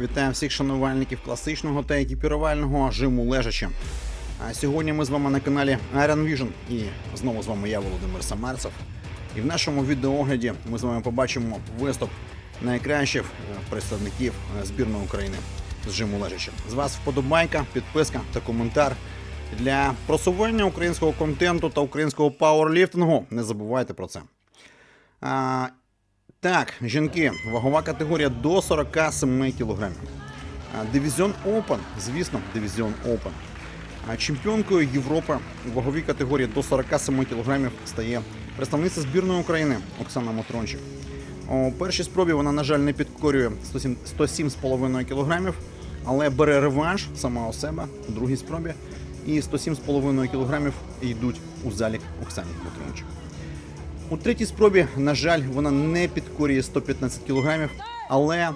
Вітаю всіх шанувальників класичного та екіпірувального жиму лежачі. А сьогодні ми з вами на каналі Iron Vision і знову з вами я, Володимир Самарцев. І в нашому відеоогляді ми з вами побачимо виступ найкращих е, представників е, збірної України з жиму лежачі. З вас вподобайка, підписка та коментар. Для просування українського контенту та українського пауерліфтингу не забувайте про це. А, так, жінки, вагова категорія до 47 кг. Дивізіон Open, звісно, Дивізіон Open. Чемпіонкою Європи у ваговій категорії до 47 кг стає представниця збірної України Оксана Мотрончик. У першій спробі вона, на жаль, не підкорює 107,5 кг, але бере реванш сама у себе у другій спробі. І 107,5 кг йдуть у залік Оксані Мотрончик. У третій спробі, на жаль, вона не підкорює 115 кг, але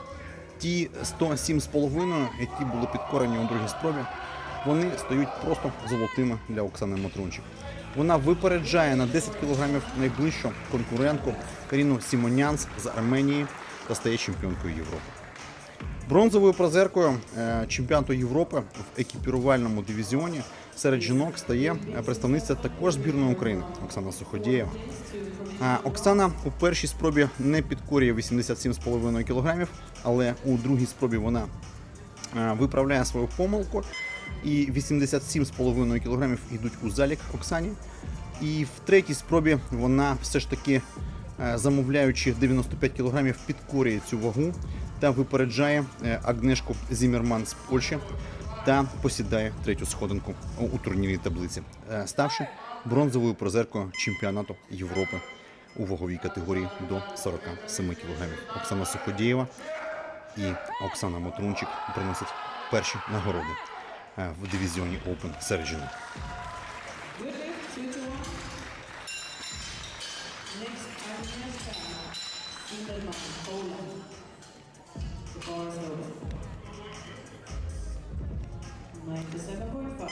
ті 107,5, які були підкорені у другій спробі, вони стають просто золотими для Оксани Матрунчик. Вона випереджає на 10 кг найближчу конкурентку Каріну Сімонянс з Арменії та стає чемпіонкою Європи. Бронзовою призеркою е, чемпіонату Європи в екіпірувальному дивізіоні серед жінок стає представниця також збірної України Оксана Суходєєва. Оксана у першій спробі не підкорює 87,5 кг, але у другій спробі вона виправляє свою помилку. І 87,5 кг йдуть у залік Оксані. І в третій спробі вона все ж таки, замовляючи 95 кг, підкорює цю вагу та випереджає е, Агнешку Зімерман з Польщі та посідає третю сходинку у- турнірній таблиці, е, ставши бронзовою призеркою чемпіонату Європи у ваговій категорії до 47 кг. Оксана Суходієва і Оксана Мотрунчик приносять перші нагороди е, в дивізіоні Open серед жінок. Next, 97.5.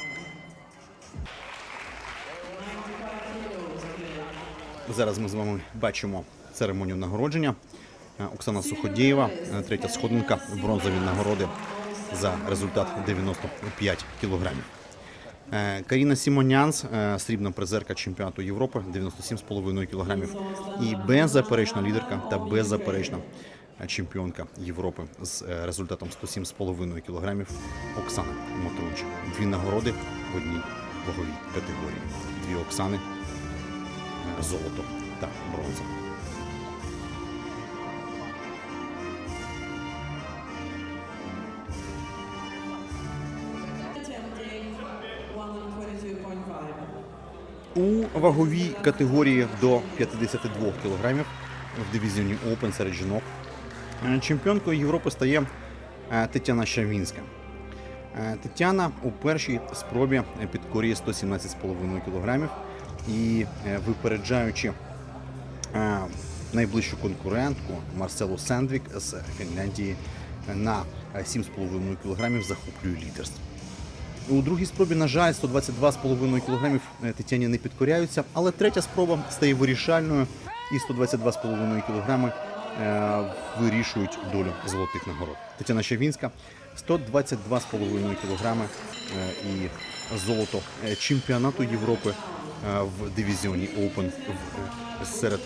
95. Зараз ми з вами бачимо церемонію нагородження. Е, Оксана Суходієва, е, третя сходинка, бронзові нагороди за результат 95 кілограмів. Е, Каріна Сімонянс, срібна призерка чемпіонату Європи, 97,5 кілограмів. І беззаперечна лідерка та беззаперечна чемпіонка Європи з е, результатом 107,5 кілограмів Оксана Мотрончик. Дві нагороди в одній ваговій категорії. Дві Оксани е, золото та бронза. У ваговій категорії до 52 кг в дивізіоні Open серед жінок чемпіонкою Європи стає е, Тетяна Щавінська. Е, Тетяна у першій спробі підкорює 117,5 кг і е, випереджаючи е, найближчу конкурентку Марселу Сендвік з Фінляндії е, на е, 7,5 кг захоплює лідерство. У другій спробі, на жаль, 122,5 кг Тетяні не підкоряються, але третя спроба стає вирішальною, і 122,5 кг е, вирішують долю золотих нагород. Тетяна Щавінська 122,5 кг е, і золото е, чемпіонату Європи е, в дивізіоні Open серед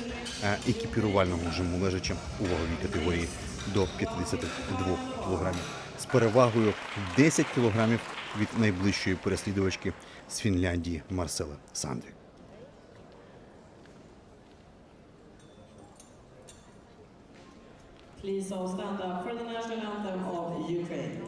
е, екіпірувального жиму лежача у ваговій категорії до 52 кг з перевагою 10 кг від найближчої переслідувачки з Фінляндії Марсели Сандрі. Please all stand up for the national anthem of Ukraine.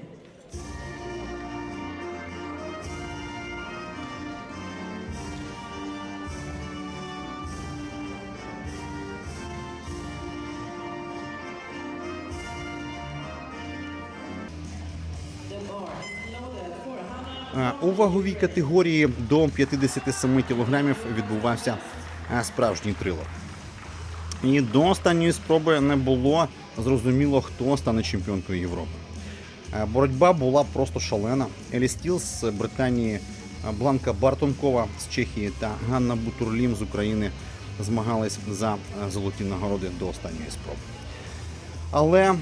Е, У ваговій категорії до 57 кг відбувався е, справжній трилер. І до останньої спроби не було зрозуміло, хто стане чемпіонкою Європи. Е, Боротьба була просто шалена. Елі Стіл з Британії, е, Бланка Бартонкова з Чехії та Ганна Бутурлім з України змагались за е, золоті нагороди до останньої спроби. Але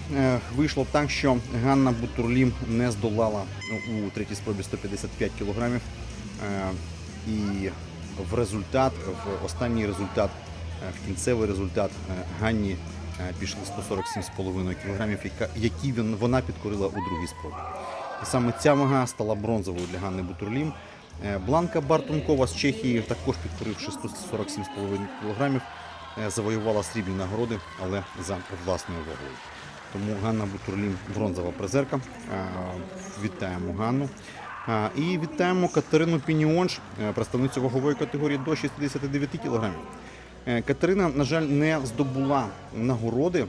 вийшло так, що Ганна Бутурлім не здолала у третій спробі 155 кілограмів. І в результат, в останній результат, в кінцевий результат Ганні пішли 147,5 кілограмів, які він, вона підкорила у другій спробі. І саме ця вага стала бронзовою для Ганни Бутурлім. Е, Бланка Бартункова з Чехії, також підкоривши 147,5 кілограмів, е, завоювала срібні нагороди, але за власною вагою. Тому Ганна Бутурлім бронзова призерка. Е, Вітаємо Ганну. І вітаємо Катерину Пініонж, е, представницю вагової категорії до 69 кілограмів. Е, Катерина, на жаль, не здобула нагороди,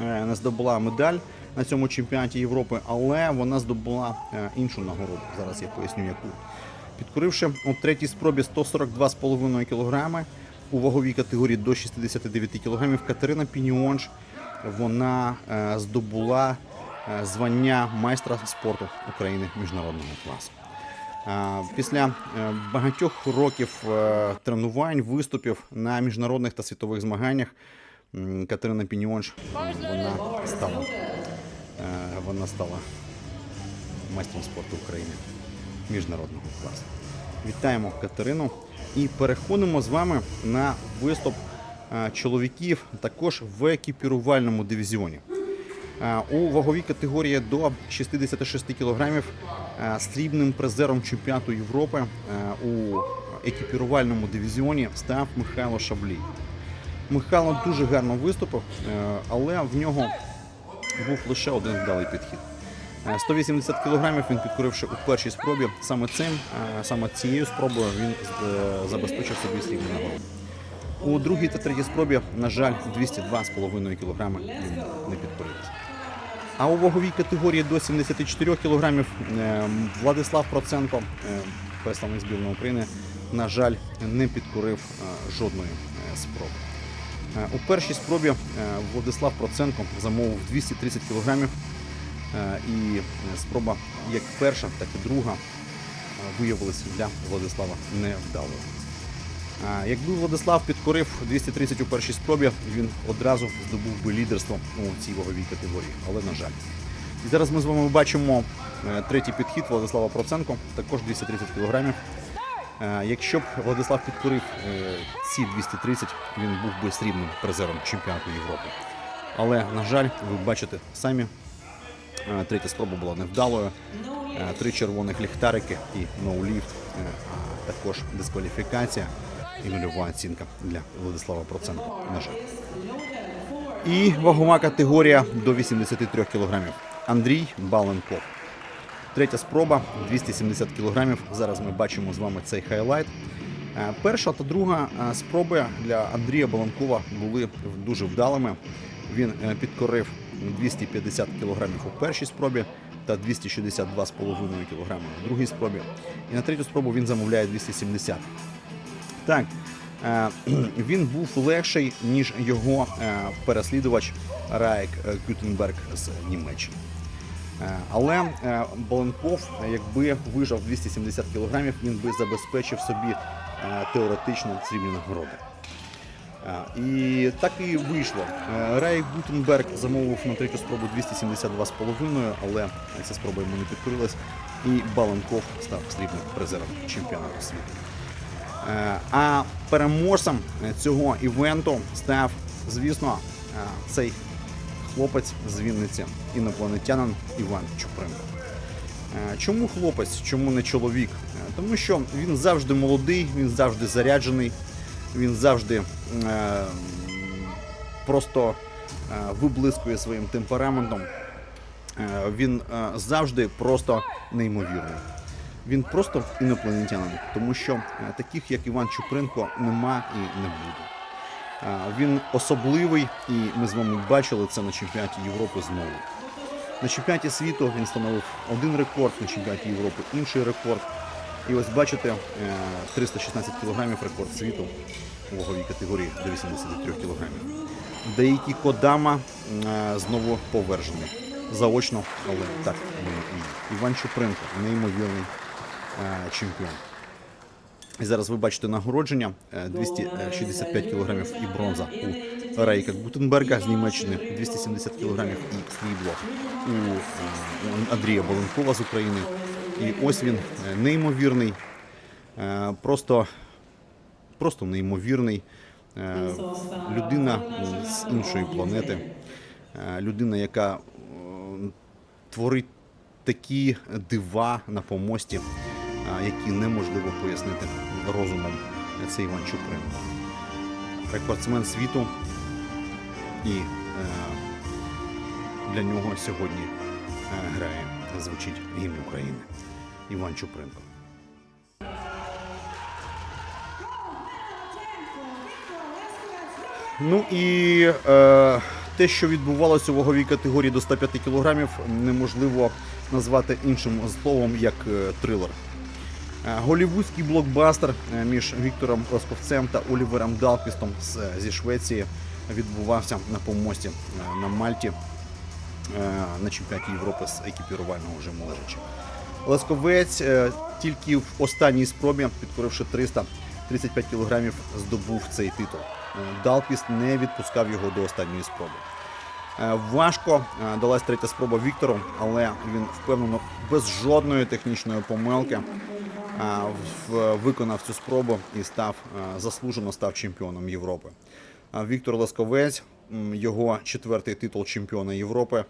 е, не здобула медаль на цьому чемпіонаті Європи, але вона здобула е, іншу нагороду. Зараз я поясню яку. Підкоривши у третій спробі 142,5 кг у ваговій категорії до 69 кг, Катерина Пініонж вона здобула звання майстра спорту України міжнародного класу. Після е, багатьох років е, тренувань, виступів на міжнародних та світових змаганнях Катерина Пініонж вона стала, е, вона стала майстром спорту України міжнародного класу. Вітаємо Катерину і переходимо з вами на виступ чоловіків також в екіпірувальному дивізіоні. Е, У ваговій категорії до 66 кг срібним призером чемпіонату Європи е, у екіпірувальному дивізіоні став Михайло Шаблій. Михайло дуже гарно виступив, е, але в нього був лише один вдалий підхід. Е, 180 кг він підкоривши у першій спробі. Саме цим, е, саме цією спробою він е, забезпечив собі срібну нагороду. У другій та третій спробі, на жаль, 202,5 кг він не підкорився. А у ваговій категорії до 74 кг Владислав Проценко, е, представник збірної України, на жаль, не підкорив е, жодної е, спроби. Е, У першій спробі е, Владислав Проценко замовив 230 кг. І е, спроба як перша, так і друга е, виявилися для Владислава невдалою. Якби Владислав підкорив 230 у першій спробі, він одразу здобув би лідерство у цій ваговій категорії, але на жаль. І зараз ми з вами бачимо е, третій підхід Владислава Проценко, також 230 кг. Якщо б Владислав підкорив е, ці 230, він був би срібним призером чемпіонату Європи. Але, на жаль, ви бачите самі, е, третя спроба була невдалою. Е, Три червоних ліхтарики і ноуліфт, е, а також дискваліфікація і нульова оцінка для Владислава Проценка. На жаль. І вагова категорія до 83 кг. Андрій Баленков. Третя спроба 270 кг. Зараз ми бачимо з вами цей хайлайт. Е, Перша та друга е, спроби для Андрія Баланкова були дуже вдалими. Він е, підкорив 250 кг у першій спробі та 262,5 кг у другій спробі. І на третю спробу він замовляє 270 так, е, він був легший, ніж його е, переслідувач Райк е, Гютенберг з Німеччини. Е, Але е, Баленков, е, якби вижав 270 кг, він би забезпечив собі е, теоретично срібні нагороди. Е, І так і вийшло. Е, Рай Гутенберг замовив на третю спробу 272,5, але ця спроба йому не підкорилась. І Баленков став срібним призером чемпіонату світу. Е, А переможцем е, цього івенту став, звісно, е, цей хлопець з Вінниці, інопланетянин Іван Чупринко. Е, Чому хлопець, чому не чоловік? Тому що він завжди молодий, він завжди заряджений, він завжди е, просто е, виблискує своїм темпераментом. Е, Він е, завжди просто неймовірний. Він просто інопланетянин, тому що е, таких, як Іван Чупринко, нема і не буде. Е, Він особливий, і ми з вами бачили це на чемпіонаті Європи знову. На чемпіонаті світу він встановив один рекорд, на чемпіонаті Європи інший рекорд. І ось бачите, е, 316 кілограмів рекорд світу у ваговій категорії до 83 кілограмів. Деякі Кодама е, знову повержений. Заочно, але так і. Іван Чупринко, неймовірний е, чемпіон. І зараз ви бачите нагородження е, 265 кілограмів і бронза у Рейка Гутенберга з Німеччини 270 кг і срібло у, е, Андрія Боленкова з України. І ось він е, неймовірний, е, просто, просто неймовірний. е, Людина з іншої планети, е, людина, яка е, творить такі дива на помості, які неможливо пояснити розумом. Це Іван Чуприн. Рекордсмен світу. І е, для нього сьогодні е, грає, звучить гімн України. Іван Чупринко. Ну і е, те, що відбувалося у ваговій категорії до 105 кг, неможливо назвати іншим словом як е, трилер. Е, Голівудський блокбастер е, між Віктором Росковцем та Олівером Далквістом зі Швеції відбувався на помості е, на Мальті е, на чемпіонаті Європи з екіпірувального жиму лежачі. Лесковець е, тільки в останній спробі, підкоривши 335 кг, здобув цей титул. Е, Далквіст не відпускав його до останньої спроби. Е, Важко е, далась третя спроба Віктору, але він впевнено без жодної технічної помилки е, виконав цю спробу і став заслужено став чемпіоном Європи. Віктор Ласковець, його четвертий титул чемпіона Європи.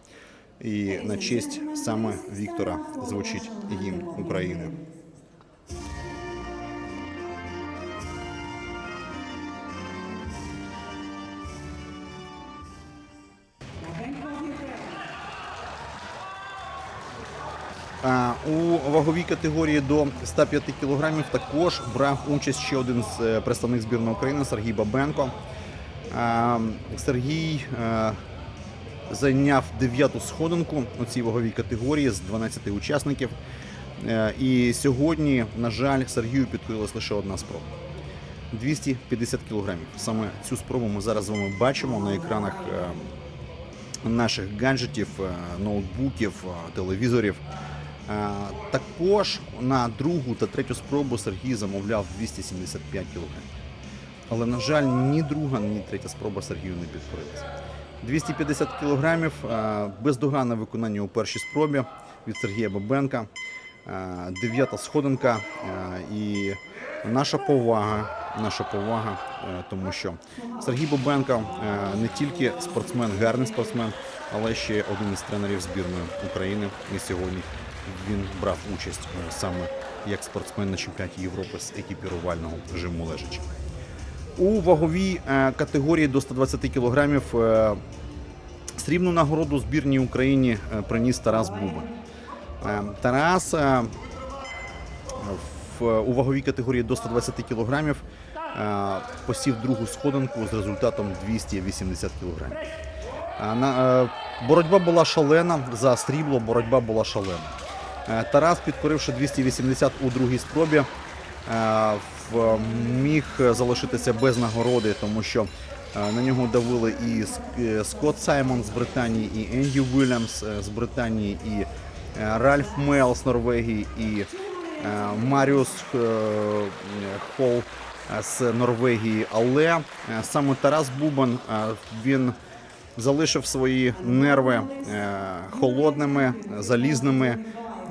І на честь саме Віктора звучить гімн України. У ваговій категорії до 105 кг також брав участь ще один з е, представник збірної України Сергій Бабенко. Сергій е, зайняв дев'яту сходинку у цій ваговій категорії з 12 учасників. Е, І сьогодні, на жаль, Сергію підкорилась лише одна спроба. 250 кілограмів. Саме цю спробу ми зараз з вами бачимо на екранах е, наших гаджетів, е, ноутбуків, е, телевізорів. Е, Також на другу та третю спробу Сергій замовляв 275 кілограмів. Але, на жаль, ні друга, ні третя спроба Сергію не підкорилася. 250 кілограмів, е, бездоганне виконання у першій спробі від Сергія Бабенка. Е, Дев'ята сходинка. е, І наша повага, наша повага, тому що Сергій Бабенко не тільки спортсмен, гарний спортсмен, але ще один із тренерів збірної України. І сьогодні він брав участь е, саме як спортсмен на чемпіонаті Європи з екіпірувального жиму лежачі. У ваговій е, категорії до 120 кг е, срібну нагороду збірній Україні е, приніс Тарас Бубен. Е, Тарас е, у ваговій категорії до 120 кг е, посів другу сходинку з результатом 280 кг. Е, е, Боротьба була шалена за срібло, боротьба була шалена. Е, Тарас, підкоривши 280 у другій спробі, е, міг залишитися без нагороди, тому що е, на нього давили і Ск- Скотт Саймон з Британії, і Енді Вільямс з Британії, і Ральф Мел з Норвегії, і Маріус Холл з Норвегії. Але саме Тарас Бубан він залишив свої нерви холодними, залізними.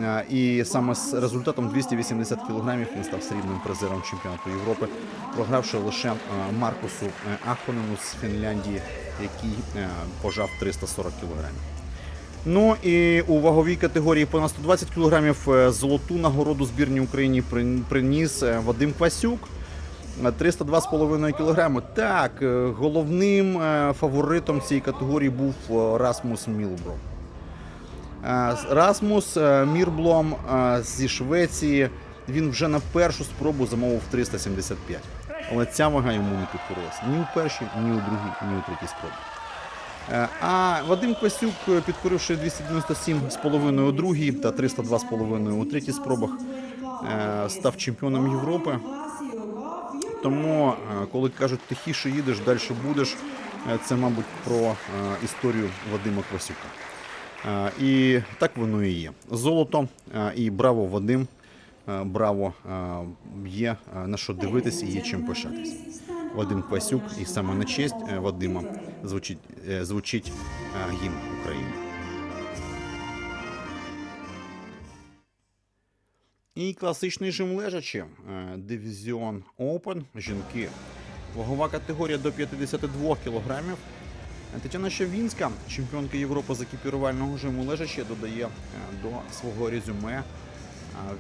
Е, І саме з результатом 280 кг він став срібним призером чемпіонату Європи, програвши лише е, Маркусу е, Ахонену з Фінляндії, який пожав 340 кг. Ну і у ваговій категорії понад 120 кг золоту нагороду збірній Україні приніс Вадим Квасюк. Е, 302,5 кг. Так, головним фаворитом цієї категорії був Расмус Мілбро. Е, Расмус е, Мірблом е, зі Швеції. Він вже на першу спробу замовив 375. Але ця вага йому не підкорилася ні у першій, ні у другій, ні у третій спробі. А Вадим Квасюк, підкоривши 297,5 у другій та 302,5 у третій спробах, став чемпіоном Європи. Тому, коли кажуть, тихіше їдеш, далі будеш, це, мабуть, про історію Вадима Квасюка. Е, І так воно і є. Золото е, і браво Вадим. е, Браво є на що дивитись і є чим пишатись. Вадим Пасюк. І саме на честь Вадима звучить, звучить гімн України. І класичний жим лежачі. Дивізіон Open. Жінки. Вагова категорія до 52 кілограмів. Тетяна Щавінська, чемпіонка Європи з екіпірувального жиму лежачі, додає е, до свого резюме е,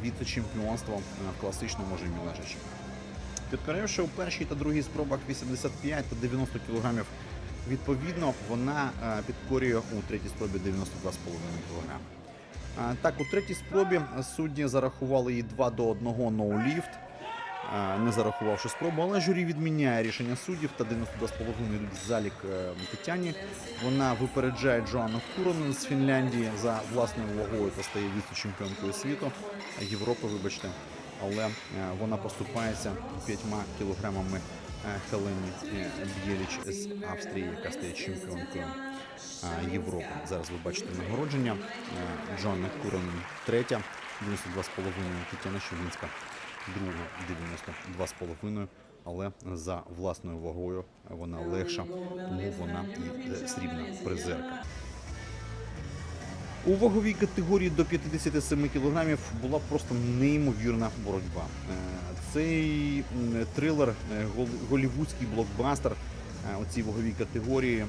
віце-чемпіонство е, в класичному жимі лежачі. Підкоривши у першій та другій спробах 85 та 90 кілограмів відповідно, вона підкорює у третій спробі 92,5 кілограми. А, Так, у третій спробі судді зарахували їй 2 до 1 ноуліфт, не зарахувавши спробу, але журі відміняє рішення суддів та 92,5 йдуть залік е, Тетяні. Вона випереджає Джоанну Куронен з Фінляндії за власною вагою та стає віце-чемпіонкою світу Європи, вибачте. Але е, вона поступається 5 кілограмами е, Хелені е, Б'єліч з Австрії, яка стає чемпіонкою е, Європи. Зараз ви бачите нагородження. Е, Джоанна Куронен третя, 92,5, Тетяна Щовінська друга, 92,5, але за власною вагою вона легша, тому вона і е, срібна призерка. У ваговій категорії до 57 кілограмів була просто неймовірна боротьба. Е, Цей трилер, е, голівудський блокбастер у цій ваговій категорії.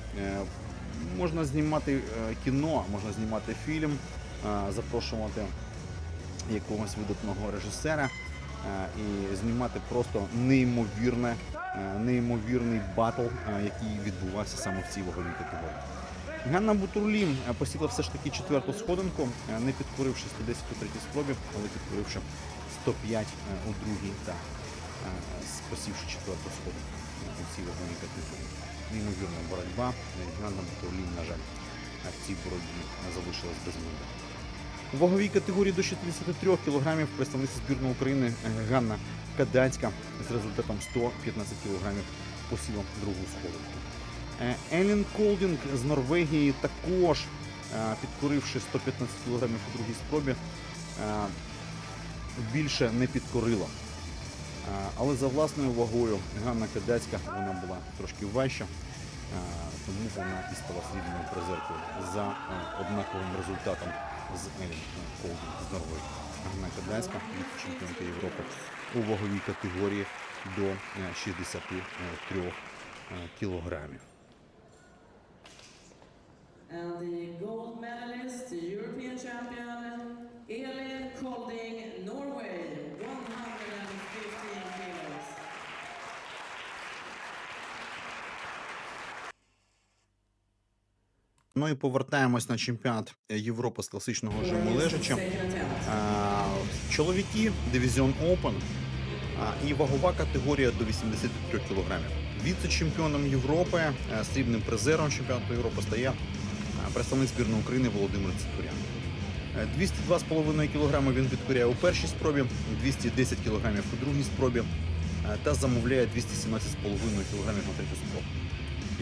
Можна знімати кіно, можна знімати фільм, запрошувати якогось видатного режисера і знімати просто неймовірне, е, неймовірний батл, е, який відбувався саме в цій ваговій категорії. Ганна Бутурлі е, посіла все ж таки четверту сходинку, е, не підкоривши 110 у третій спробі, але підкоривши 105 е, у другій та е, посівши четверту сходинку е, у цій ваговій категорії. Неймовірна боротьба. Е, Ганна Бутурлі, на жаль, е, в цій боротьбі залишилась без медалі. Ваговій категорії до 63 кілограмів представниця збірної України е, Ганна Кадацька з результатом 115 кілограмів посіла другу сходинку. Е, Елін Колдінг з Норвегії також, е, підкоривши 115 кілограмів у другій спробі, більше не підкорила. Але за власною вагою Ганна Кадацька вона була трошки важча, тому вона і стала срібною призеркою за однаковим результатом з Елін Колдінг з Норвегії. Ганна Кадацька, чемпіонка Європи у ваговій категорії до е, 63 е, кілограмів. And the gold medalist, the European champion, Elin Kolding, Ну і повертаємось на чемпіонат Європи з класичного жиму лежача. А, Чоловіки, дивізіон Open і вагова категорія до 83 кілограмів. Віце-чемпіоном Європи, е, срібним призером чемпіонату Європи стає е, представник збірної України Володимир Цикурян. Е, 202,5 кг він підкоряє у першій спробі, 210 кг у другій спробі е, та замовляє 217,5 кг на третю спробу.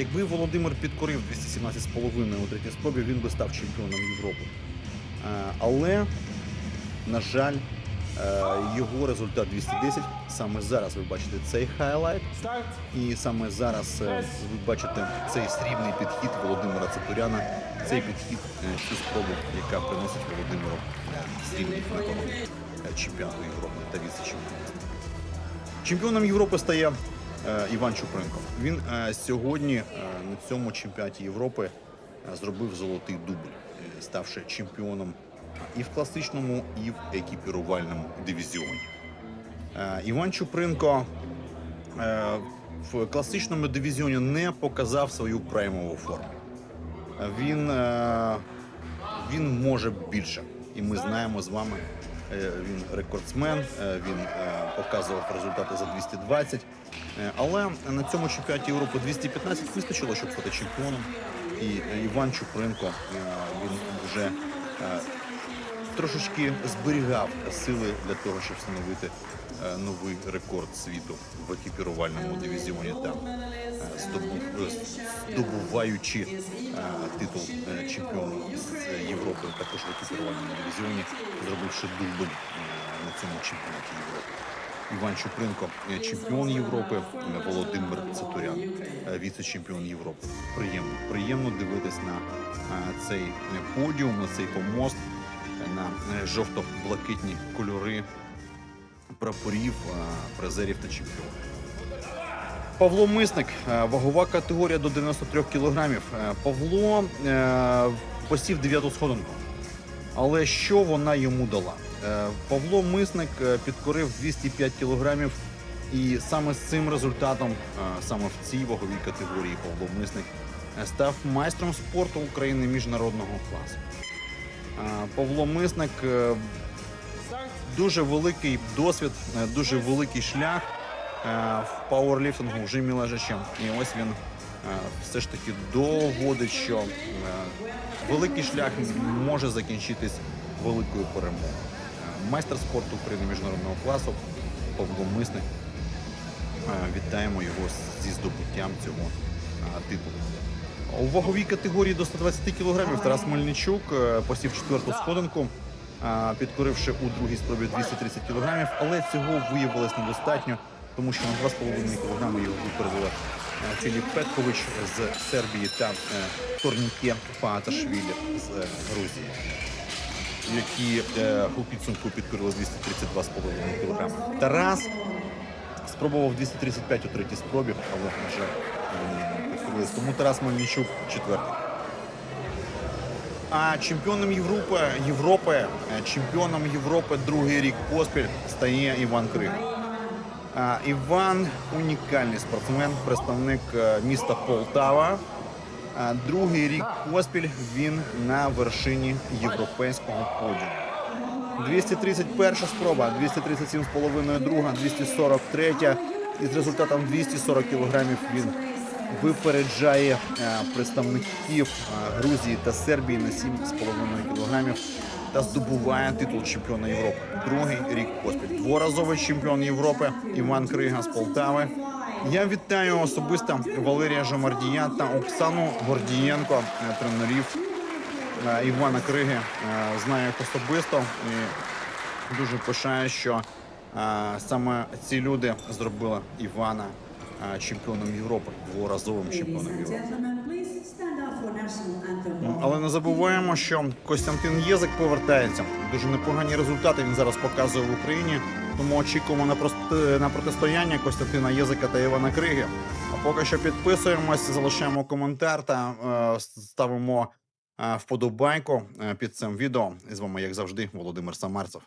Якби Володимир підкорив 217,5 у третій спробі, він би став чемпіоном Європи. Е, Але, на жаль, е, його результат 210. Саме зараз ви бачите цей хайлайт. І саме зараз е, ви бачите цей срібний підхід Володимира Цепуряна. Цей підхід, цю спробу, яка приносить Володимиру срібний чемпіонату Європи та віце-чемпіонства. Чемпіоном Європи стає Іван Чупринко. Він е, сьогодні е, на цьому чемпіонаті Європи е, зробив золотий дубль, е, ставши чемпіоном і в класичному, і в екіпірувальному дивізіоні. Е, Іван Чупринко е, в класичному дивізіоні не показав свою праймову форму. Е, Він, е, він може більше. І ми знаємо з вами, е, він рекордсмен, е, він е, показував результати за 220. Е, Але на цьому чемпіонаті Європи 215 вистачило, щоб стати чемпіоном. І е, Іван Чупринко е, він вже трошечки зберігав сили для того, щоб встановити новий рекорд світу в екіпірувальному дивізіоні там, здобув- здобуваючи титул чемпіона Європи, також в екіпірувальному дивізіоні, зробивши дубль на цьому чемпіонаті Європи. Іван Чупринко, е, чемпіон Європи, е, Володимир Цитулян, е, віце-чемпіон Європи. Приємно, приємно дивитись на цей подіум, на цей помост, на жовто-блакитні кольори прапорів, призерів та чемпіонів. Павло Мисник, вагова категорія до 93 кілограмів. Павло посів дев'яту сходинку. Але що вона йому дала? Е, Павло Мисник е, підкорив 205 кілограмів, і саме з цим результатом, е, саме в цій ваговій категорії, Павло Мисник став майстром спорту України міжнародного класу. Павло Мисник дуже великий досвід, дуже великий шлях в пауерліфтингу в жимі лежачем. І ось він все ж таки доводить, що великий шлях може закінчитись великою перемогою. Майстер спорту України міжнародного класу Павло Мисник. Е, Вітаємо його зі здобуттям цього е, титулу. У ваговій категорії до 120 кілограмів Тарас Мельничук е, посів четверту сходинку, підкоривши у другій спробі 230 кілограмів, але цього виявилось недостатньо, тому що на 2,5 кілограми його випередили е, Філіп Петкович з Сербії та Торніке Пааташвілі з Грузії, які е, у підсумку підкорили 232,5 кілограми. Тарас спробував 235 у третій спробі, але вже підкорились. Тому Тарас Мельничук четвертий. А чемпіоном Європи, Європи, е, чемпіоном Європи другий рік поспіль стає Іван Крик. Іван унікальний спортсмен, представник е, міста Полтава. Другий рік поспіль він на вершині європейського подіуму. 231 спроба, 237,5 друга, 243 і з результатом 240 кілограмів він випереджає е, представників е, Грузії та Сербії на 7,5 кілограмів та здобуває титул чемпіона Європи. Другий рік поспіль. Дворазовий чемпіон Європи Іван Крига з Полтави. Я вітаю особисто Валерія Жомардія та Оксану Гордієнко, е, тренерів е, Івана Криги. Е, Знаю їх особисто і дуже пишаю, що саме ці люди зробили Івана чемпіоном Європи, дворазовим чемпіоном Європи. Але не забуваємо, що Костянтин Єзик повертається. Дуже непогані результати він зараз показує в Україні. Тому очікуємо на прост- на протистояння Костянтина Єзика та Івана Криги. А поки що підписуємось, залишаємо коментар та е, ставимо е, вподобайку е, під цим відео. І з вами, як завжди, Володимир Самарцев.